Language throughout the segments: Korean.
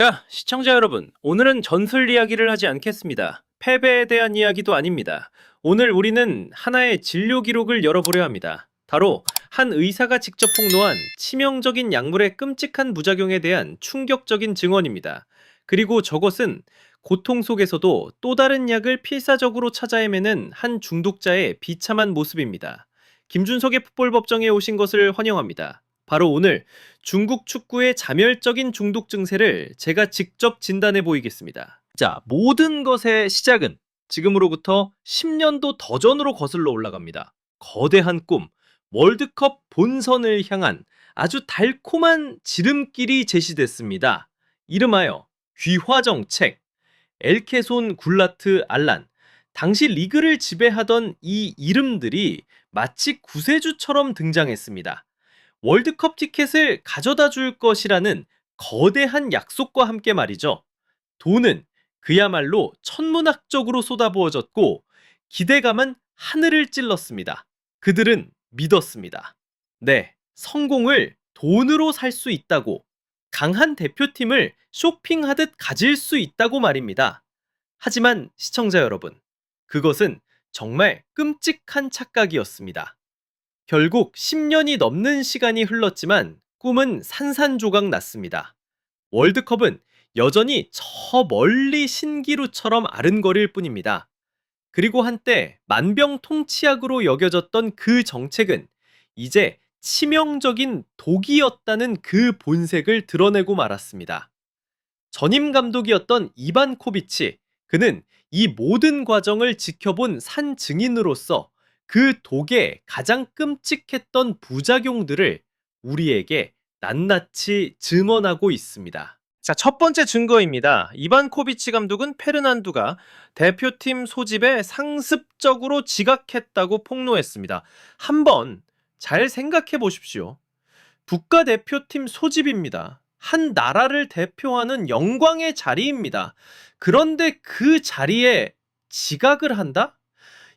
자, 시청자 여러분, 오늘은 전술 이야기를 하지 않겠습니다. 패배에 대한 이야기도 아닙니다. 오늘 우리는 하나의 진료 기록을 열어보려 합니다. 바로 한 의사가 직접 폭로한 치명적인 약물의 끔찍한 부작용에 대한 충격적인 증언입니다. 그리고 저것은 고통 속에서도 또 다른 약을 필사적으로 찾아 헤매는 한 중독자의 비참한 모습입니다. 김준석의 풋볼 법정에 오신 것을 환영합니다. 바로 오늘 중국 축구의 자멸적인 중독 증세를 제가 직접 진단해 보이겠습니다. 자, 모든 것의 시작은 지금으로부터 10년도 더 전으로 거슬러 올라갑니다. 거대한 꿈, 월드컵 본선을 향한 아주 달콤한 지름길이 제시됐습니다. 이름하여 귀화정책, 엘케손 굴라트 알란. 당시 리그를 지배하던 이 이름들이 마치 구세주처럼 등장했습니다. 월드컵 티켓을 가져다 줄 것이라는 거대한 약속과 함께 말이죠. 돈은 그야말로 천문학적으로 쏟아부어졌고 기대감은 하늘을 찔렀습니다. 그들은 믿었습니다. 네, 성공을 돈으로 살 수 있다고 강한 대표팀을 쇼핑하듯 가질 수 있다고 말입니다. 하지만 시청자 여러분, 그것은 정말 끔찍한 착각이었습니다. 결국 10년이 넘는 시간이 흘렀지만 꿈은 산산조각 났습니다. 월드컵은 여전히 저 멀리 신기루처럼 아른거릴 뿐입니다. 그리고 한때 만병통치약으로 여겨졌던 그 정책은 이제 치명적인 독이었다는 그 본색을 드러내고 말았습니다. 전임 감독이었던 이반 코비치, 그는 이 모든 과정을 지켜본 산 증인으로서 그 독의 가장 끔찍했던 부작용들을 우리에게 낱낱이 증언하고 있습니다. 자, 첫 번째 증거입니다. 이반 코비치 감독은 페르난두가 대표팀 소집에 상습적으로 지각했다고 폭로했습니다. 한번 잘 생각해 보십시오. 국가대표팀 소집입니다. 한 나라를 대표하는 영광의 자리입니다. 그런데 그 자리에 지각을 한다?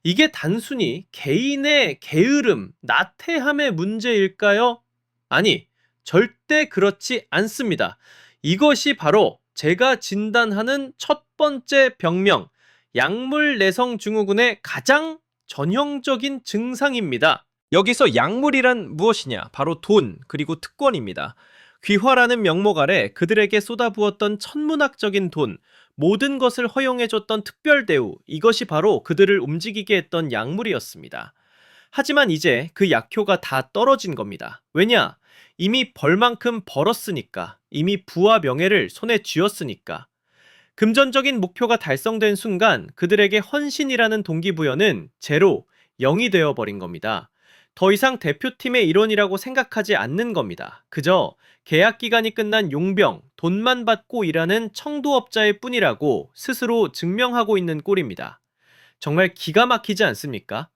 이게 단순히 개인의 게으름, 나태함의 문제일까요? 아니, 절대 그렇지 않습니다. 이것이 바로 제가 진단하는 첫 번째 병명, 약물 내성 증후군의 가장 전형적인 증상입니다. 여기서 약물이란 무엇이냐? 바로 돈, 그리고 특권입니다. 귀화라는 명목 아래 그들에게 쏟아부었던 천문학적인 돈, 모든 것을 허용해줬던 특별 대우, 이것이 바로 그들을 움직이게 했던 약물이었습니다. 하지만 이제 그 약효가 다 떨어진 겁니다. 왜냐? 이미 벌만큼 벌었으니까, 이미 부와 명예를 손에 쥐었으니까. 금전적인 목표가 달성된 순간 그들에게 헌신이라는 동기부여는 제로, 0이 되어버린 겁니다. 더 이상 대표팀의 일원이라고 생각하지 않는 겁니다. 그저 계약 기간이 끝난 용병, 돈만 받고 일하는 청도업자일 뿐이라고 스스로 증명하고 있는 꼴입니다. 정말 기가 막히지 않습니까?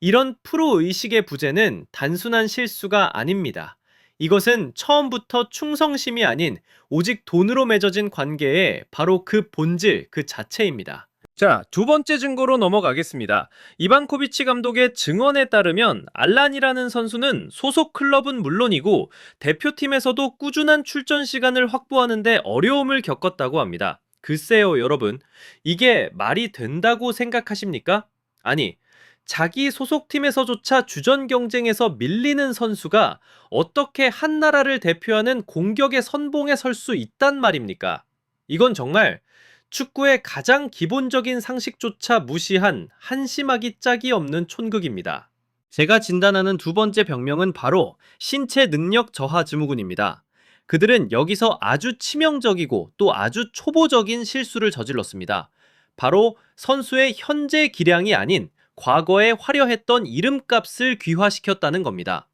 이런 프로 의식의 부재는 단순한 실수가 아닙니다. 이것은 처음부터 충성심이 아닌 오직 돈으로 맺어진 관계의 바로 그 본질 그 자체입니다. 자, 두 번째 증거로 넘어가겠습니다. 이반코비치 감독의 증언에 따르면 알란이라는 선수는 소속 클럽은 물론이고 대표팀에서도 꾸준한 출전 시간을 확보하는데 어려움을 겪었다고 합니다. 글쎄요, 여러분. 이게 말이 된다고 생각하십니까? 아니, 자기 소속팀에서조차 주전 경쟁에서 밀리는 선수가 어떻게 한 나라를 대표하는 공격의 선봉에 설 수 있단 말입니까? 이건 정말 축구의 가장 기본적인 상식조차 무시한 한심하기 짝이 없는 촌극입니다. 제가 진단하는 두 번째 병명은 바로 신체 능력 저하 증후군입니다. 그들은 여기서 아주 치명적이고 또 아주 초보적인 실수를 저질렀습니다. 바로 선수의 현재 기량이 아닌 과거에 화려했던 이름값을 귀화시켰다는 겁니다.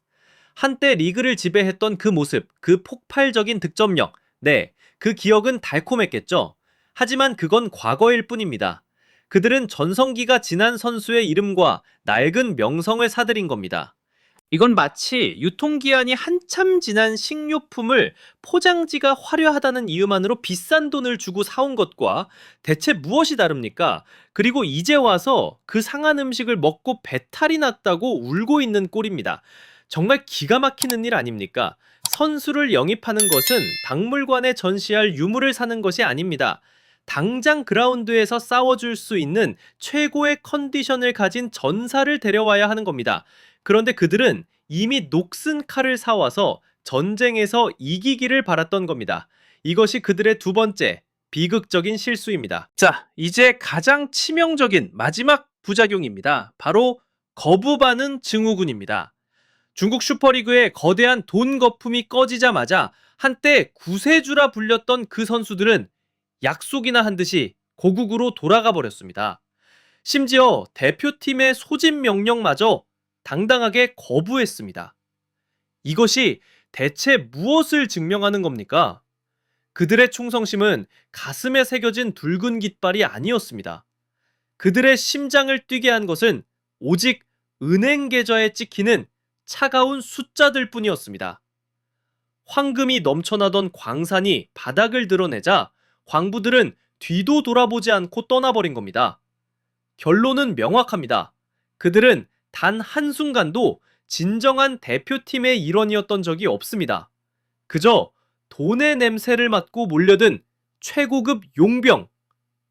한때 리그를 지배했던 그 모습, 그 폭발적인 득점력, 네, 그 기억은 달콤했겠죠. 하지만 그건 과거일 뿐입니다. 그들은 전성기가 지난 선수의 이름과 낡은 명성을 사들인 겁니다. 이건 마치 유통기한이 한참 지난 식료품을 포장지가 화려하다는 이유만으로 비싼 돈을 주고 사온 것과 대체 무엇이 다릅니까? 그리고 이제 와서 그 상한 음식을 먹고 배탈이 났다고 울고 있는 꼴입니다. 정말 기가 막히는 일 아닙니까? 선수를 영입하는 것은 박물관에 전시할 유물을 사는 것이 아닙니다. 당장 그라운드에서 싸워줄 수 있는 최고의 컨디션을 가진 전사를 데려와야 하는 겁니다. 그런데 그들은 이미 녹슨 칼을 사와서 전쟁에서 이기기를 바랐던 겁니다. 이것이 그들의 두 번째 비극적인 실수입니다. 자, 이제 가장 치명적인 마지막 부작용입니다. 바로 거부 반응 증후군입니다. 중국 슈퍼리그의 거대한 돈 거품이 꺼지자마자 한때 구세주라 불렸던 그 선수들은 약속이나 한 듯이 고국으로 돌아가 버렸습니다. 심지어 대표팀의 소집 명령마저 당당하게 거부했습니다. 이것이 대체 무엇을 증명하는 겁니까? 그들의 충성심은 가슴에 새겨진 붉은 깃발이 아니었습니다. 그들의 심장을 뛰게 한 것은 오직 은행 계좌에 찍히는 차가운 숫자들 뿐이었습니다. 황금이 넘쳐나던 광산이 바닥을 드러내자 광부들은 뒤도 돌아보지 않고 떠나버린 겁니다. 결론은 명확합니다. 그들은 단 한순간도 진정한 대표팀의 일원이었던 적이 없습니다. 그저 돈의 냄새를 맡고 몰려든 최고급 용병.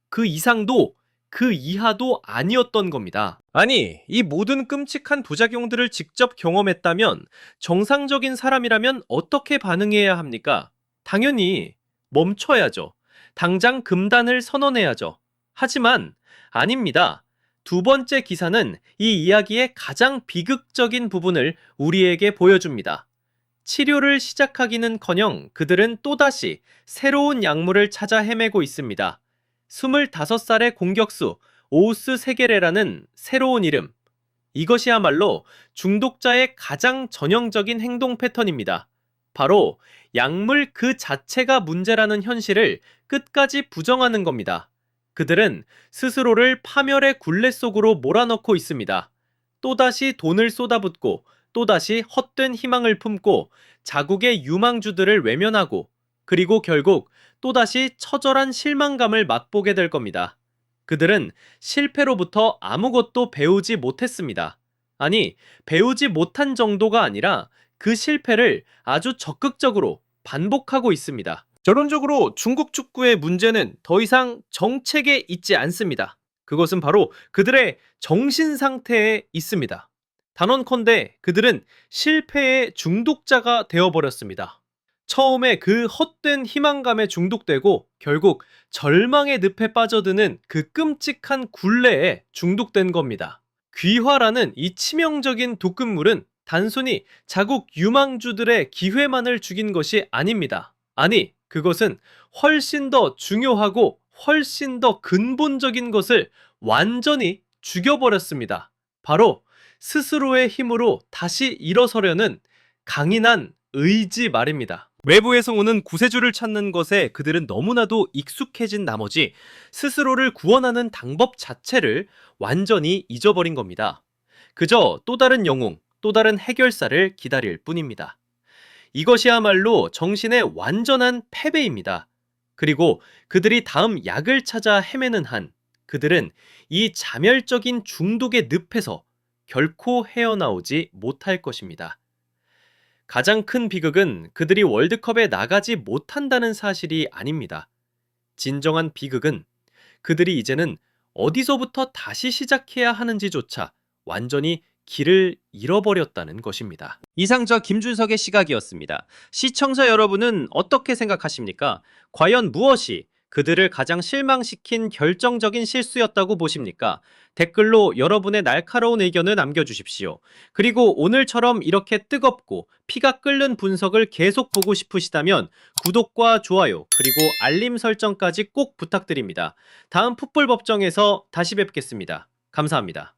그 이상도 그 이하도 아니었던 겁니다. 아니, 이 모든 끔찍한 부작용들을 직접 경험했다면 정상적인 사람이라면 어떻게 반응해야 합니까? 당연히 멈춰야죠. 당장 금단을 선언해야죠. 하지만 아닙니다. 두 번째 기사는 이 이야기의 가장 비극적인 부분을 우리에게 보여줍니다. 치료를 시작하기는 커녕 그들은 또다시 새로운 약물을 찾아 헤매고 있습니다. 25살의 공격수 오우스 세게레라는 새로운 이름. 이것이야말로 중독자의 가장 전형적인 행동 패턴입니다. 바로 약물 그 자체가 문제라는 현실을 끝까지 부정하는 겁니다. 그들은 스스로를 파멸의 굴레 속으로 몰아넣고 있습니다. 또다시 돈을 쏟아붓고 또다시 헛된 희망을 품고 자국의 유망주들을 외면하고 그리고 결국 또다시 처절한 실망감을 맛보게 될 겁니다. 그들은 실패로부터 아무것도 배우지 못했습니다. 아니, 배우지 못한 정도가 아니라 그 실패를 아주 적극적으로 반복하고 있습니다. 결론적으로 중국 축구의 문제는 더 이상 정책에 있지 않습니다. 그것은 바로 그들의 정신 상태에 있습니다. 단언컨대 그들은 실패의 중독자가 되어버렸습니다. 처음에 그 헛된 희망감에 중독되고 결국 절망의 늪에 빠져드는 그 끔찍한 굴레에 중독된 겁니다. 귀화라는 이 치명적인 독극물은 단순히 자국 유망주들의 기회만을 죽인 것이 아닙니다. 아니, 그것은 훨씬 더 중요하고 훨씬 더 근본적인 것을 완전히 죽여버렸습니다. 바로 스스로의 힘으로 다시 일어서려는 강인한 의지 말입니다. 외부에서 오는 구세주를 찾는 것에 그들은 너무나도 익숙해진 나머지 스스로를 구원하는 방법 자체를 완전히 잊어버린 겁니다. 그저 또 다른 영웅, 또 다른 해결사를 기다릴 뿐입니다. 이것이야말로 정신의 완전한 패배입니다. 그리고 그들이 다음 약을 찾아 헤매는 한 그들은 이 자멸적인 중독의 늪에서 결코 헤어나오지 못할 것입니다. 가장 큰 비극은 그들이 월드컵에 나가지 못한다는 사실이 아닙니다. 진정한 비극은 그들이 이제는 어디서부터 다시 시작해야 하는지조차 완전히 길을 잃어버렸다는 것입니다. 이상 저 김준석의 시각이었습니다. 시청자 여러분은 어떻게 생각하십니까? 과연 무엇이 그들을 가장 실망시킨 결정적인 실수였다고 보십니까? 댓글로 여러분의 날카로운 의견을 남겨주십시오. 그리고 오늘처럼 이렇게 뜨겁고 피가 끓는 분석을 계속 보고 싶으시다면 구독과 좋아요 그리고 알림 설정까지 꼭 부탁드립니다. 다음 풋볼 법정에서 다시 뵙겠습니다. 감사합니다.